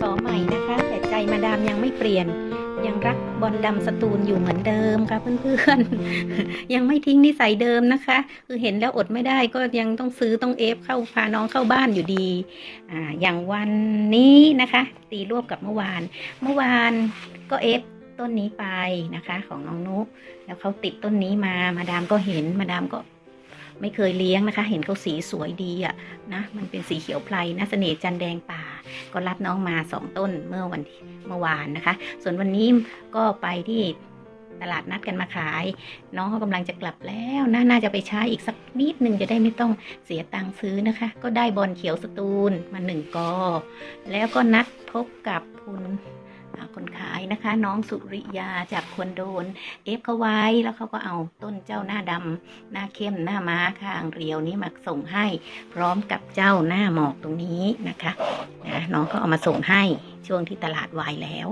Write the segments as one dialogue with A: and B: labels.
A: สใหม่นะคะ แต่ใจมาดามยังไม่เปลี่ยน ยังรักบอลดำสตูลอยู่เหมือนเดิมค่ะเพื่อนๆ ยังไม่ทิ้งนิสัยเดิมนะคะ คือเห็นแล้วอดไม่ได้ก็ยังต้องซื้อต้องเอฟเข้าพาน้องเข้าบ้านอยู่ดีอ่าอย่างวันนี้นะคะ ตีรวบกับเมื่อวาน เมื่อวานก็เอฟต้นนี้ไปนะคะของน้องนุแล้วเขาติดต้นนี้มามาดามก็เห็นมาดามก็ ไม่เคยเลี้ยงนะคะ เห็นเขาสีสวยดีอะนะมันเป็นสีเขียวไพลนะเสน่ห์จันแดงป่า ก็รับน้องมาสองต้นเมื่อวันเมื่อวานนะคะ ส่วนวันนี้ก็ไปที่ตลาดนัดกันมาขาย น้องเขากำลังจะกลับแล้วนะน่าจะไปใช้อีกสักนิดหนึ่งจะได้ไม่ต้องเสียตังค์ซื้อนะคะ ก็ได้บอลเขียวสตูลมาหนึ่งกอ แล้วก็นัดพบกับคุณ คนขายนะคะ น้องสุริยาจากคนโดน เอฟเขาไว้แล้วเขาก็เอาต้นเจ้าหน้าดำหน้าเข้มหน้าม้าข้างเรียวนี้มาส่งให้ พร้อมกับเจ้าหน้าหมอกตรงนี้นะคะนะน้องก็เอามาส่งให้ช่วงที่ตลาดวายแล้ว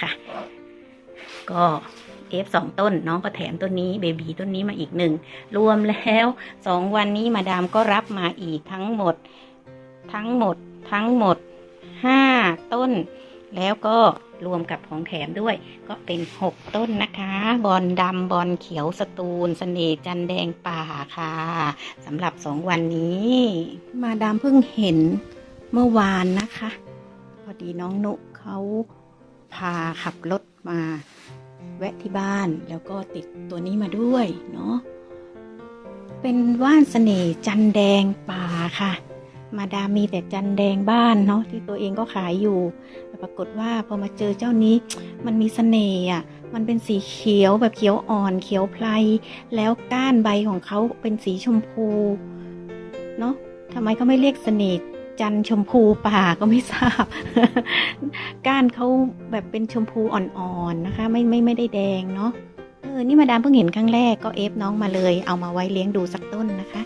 A: ค่ะ ก็เอฟสองต้นน้องก็แถมต้นนี้เบบีต้นนี้มาอีกหนึ่งรวมแล้วสองวันนี้มาดามก็รับมาอีกทั้งหมด ทั้งหมด ทั้งหมดห้าต้น แล้วก็ รวมกับของแถมด้วย ก็เป็นหกต้นนะคะ บอลดำบอลเขียวสตูลเสน่ห์จันแดงป่าค่ะสำหรับสองวันนี้ มาดามเพิ่งเห็นเมื่อวานนะคะ พอดีน้องนุเขาพาขับรถมาแวะที่บ้านแล้วก็ติดตัวนี้มาด้วยเนาะเป็นว่านเสน่ห์จันแดงป่าค่ะ มาดามีแต่จันแดงบ้านเนาะที่ตัวเองก็ขายอยู่ แต่ปรากฏว่าพอมาเจอเจ้านี้มันมีเสน่ห์อะมันเป็นสีเขียวแบบเขียวอ่อนเขียวไพลแล้วก้านใบของเขาเป็นสีชมพูเนาะทำไมเขาไม่เรียกเสน่ห์จันชมพูป่าก็ไม่ทราบ ก้านเขาแบบเป็นชมพูอ่อนๆนะคะ ไม่ไม่ไม่ได้แดงเนาะเออนี่มาดามเพิ่งเห็นครั้งแรกก็เอฟน้องมาเลย เอามาไว้เลี้ยงดูสักต้นนะคะ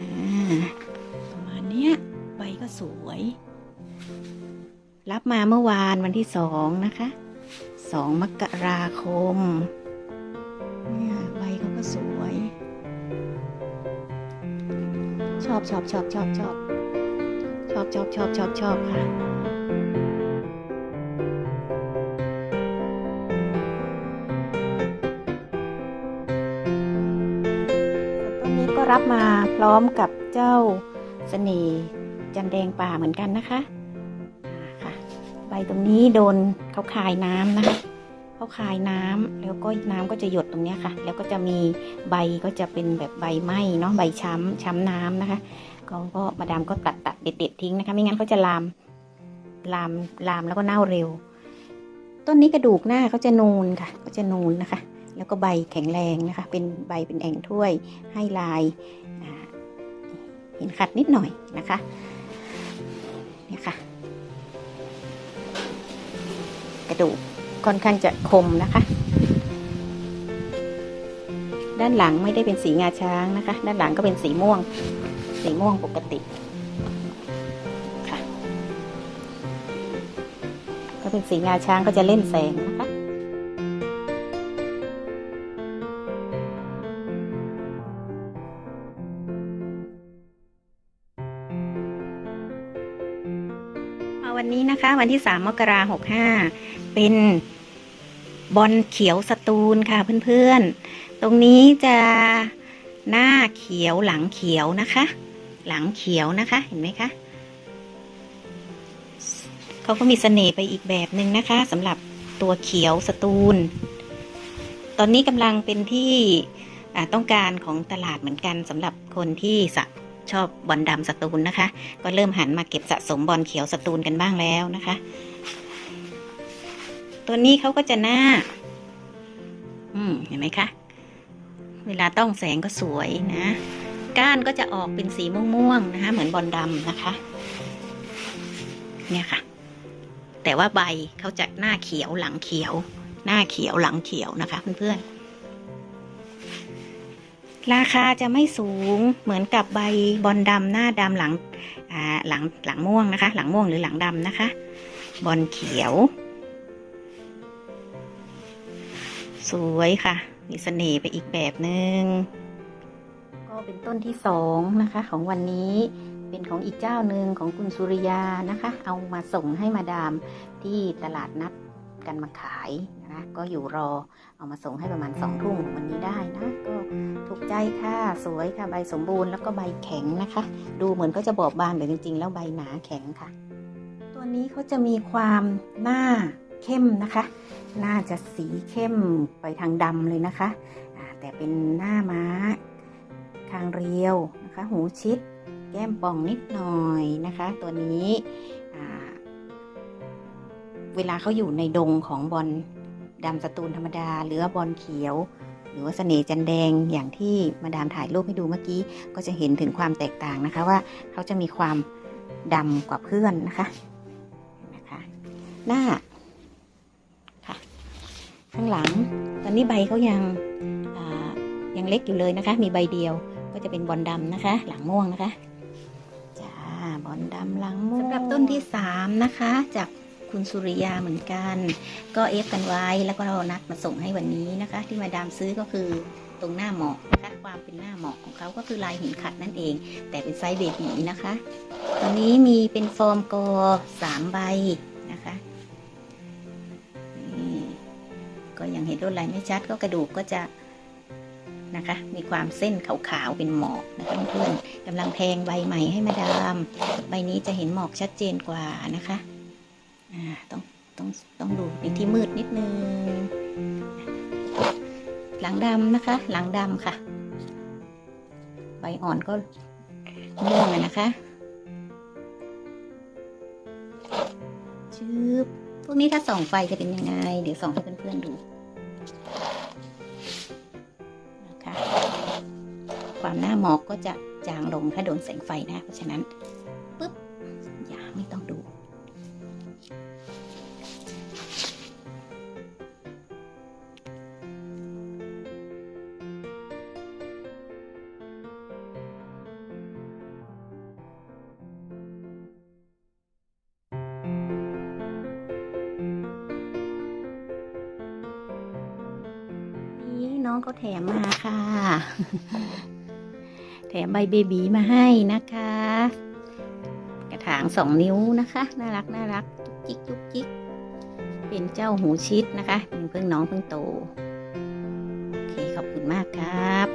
A: อ่า ก็สวย รับมาเมื่อวานวันที่สองนะคะสองมกราคมเนี่ยใบเขาก็สวย ชอบชอบชอบชอบชอบชอบชอบชอบชอบชอบค่ะส่วนต้นนี้ก็รับมาพร้อมกับเจ้าเสน่ห์ จันแดงป่าเหมือนกันนะคะค่ะใบตรงนี้โดนเขาคายน้ำนะคะเขาคายน้ำแล้วก็น้ำก็จะหยดตรงนี้ค่ะ แล้วก็จะมีใบก็จะเป็นแบบใบไหม้เนาะใบช้ำช้ำน้ำนะคะก็ก็มาดามก็ตัดตัดเด็ดเด็ดทิ้งนะคะ ไม่งั้นเขาจะลามลามลามแล้วก็เน่าเร็ว ต้นนี้กระดูกหน้าเขาจะนูนค่ะ ก็จะนูนนะคะ แล้วก็ใบแข็งแรงนะคะ เป็นใบเป็นแอ่งถ้วยให้ลายเห็นขัดนิดหน่อยนะคะ นี่ค่ะ กระดูกค่อนข้างจะคมนะคะ ด้านหลังไม่ได้เป็นสีงาช้างนะคะ ด้านหลังก็เป็นสีม่วง สีม่วงปกติค่ะ ก็เป็นสีงาช้างก็จะเล่นแสงนะคะ วันนี้นะคะ วันที่ 3 มกราหกห้าเป็นบอลเขียวสตูลค่ะเพื่อนๆ ตรงนี้จะหน้าเขียวหลังเขียวนะคะ หลังเขียวนะคะเห็นไหมคะเขาก็มีเสน่ห์ไปอีกแบบหนึ่งนะคะสำหรับตัวเขียวสตูล ตอนนี้กำลังเป็นที่ต้องการของตลาดเหมือนกันสำหรับคนที่สะ ชอบบอลดำสตูลนะคะ ก็เริ่มหันมาเก็บสะสมบอลเขียวสตูลกันบ้างแล้วนะคะ ตัวนี้เขาก็จะหน้า อืมเห็นไหมคะ เวลาต้องแสงก็สวยนะ ก้านก็จะออกเป็นสีม่วงๆนะคะ เหมือนบอลดำนะคะ เนี่ยค่ะ แต่ว่าใบเขาจะหน้าเขียวหลังเขียว หน้าเขียวหลังเขียวนะคะเพื่อนๆ ราคาจะไม่สูงเหมือนกับใบบอลดำหน้าดำหลังหลังหลังม่วงนะคะ หลังม่วงหรือหลังดำนะคะ บอลเขียว สวยค่ะ มีเสน่ห์ไปอีกแบบหนึง่งก็เป็นต้นที่สองนะคะ ของวันนี้เป็นของอีกเจ้าหนึ่งของคุณสุริยานะคะ เอามาส่งให้มาดามที่ตลาดนัด กันมาขายนะ ก็อยู่รอเอามาส่งให้ประมาณสองทุ่มวันนี้ได้นะ ก็ถูกใจค่ะ สวยค่ะใบสมบูรณ์แล้วก็ใบแข็งนะคะ ดูเหมือนก็จะบอบบานแต่จริง ๆ แล้วใบหนาแข็งค่ะ ตัวนี้เขาจะมีความหน้าเข้มนะคะ น่าจะสีเข้มไปทางดำเลยนะคะ แต่เป็นหน้าม้าคางเรียวนะคะ หูชิด แก้มป่องนิดหน่อยนะคะ ตัวนี้ เวลาเขาอยู่ในดงของบอลดำสตูนธรรมดา หรือว่าบอลเขียว หรือว่าเสน่ห์จันแดงอย่างที่มาดามถ่ายรูปให้ดูเมื่อกี้ ก็จะเห็นถึงความแตกต่างนะคะว่าเขาจะมีความดำกว่าเพื่อนนะคะนะคะหน้าค่ะข้างหลังตอนนี้ใบเขายังยังเล็กอยู่เลยนะคะ มีใบเดียวก็จะเป็นบอลดำนะคะ หลังม่วงนะคะจ้าบอลดำหลังม่วงสำหรับต้นที่สามนะคะจาก คุณสุริยาเหมือนกัน ก็เอฟกันไว้แล้วก็เรานัดมาส่งให้วันนี้นะคะ ที่มาดามซื้อก็คือตรงหน้าเหมอกนะคะความเป็นหน้าเหมอกของเขาก็คือลายหินขัดนั่นเอง แต่เป็นไซส์เบบีนะคะ ตอนนี้มีเป็นฟอร์มกอสามใบนะคะนี่ก็ยังเห็นลวดลายไม่ชัดก็กระดูกก็จะนะคะ มีความเส้นขาวๆเป็นหมอกนะคะเพื่อนๆกำลังแทงใบใหม่ให้มาดาม ใบนี้จะเห็นหมอกชัดเจนกว่านะคะ ต้องต้องต้องดูในที่มืดนิดนึง หลังดำนะคะ หลังดำค่ะ ใบอ่อนก็ม่วงนะคะชืบพวกนี้ถ้าส่องไฟจะเป็นยังไง เดี๋ยวส่องให้เพื่อนๆดูนะคะความหน้าหมอกก็จะจางลงถ้าโดนแสงไฟนะ เพราะฉะนั้น เขาแถมมาค่ะ แถมใบเบบีมาให้นะคะ กระถางสองนิ้วนะคะ น่ารักน่ารักจุกจิกจุกจิกเป็นเจ้าหูชิดนะคะ เป็นเพิ่งน้องเพิ่งโต โอเค ขอบคุณมากครับ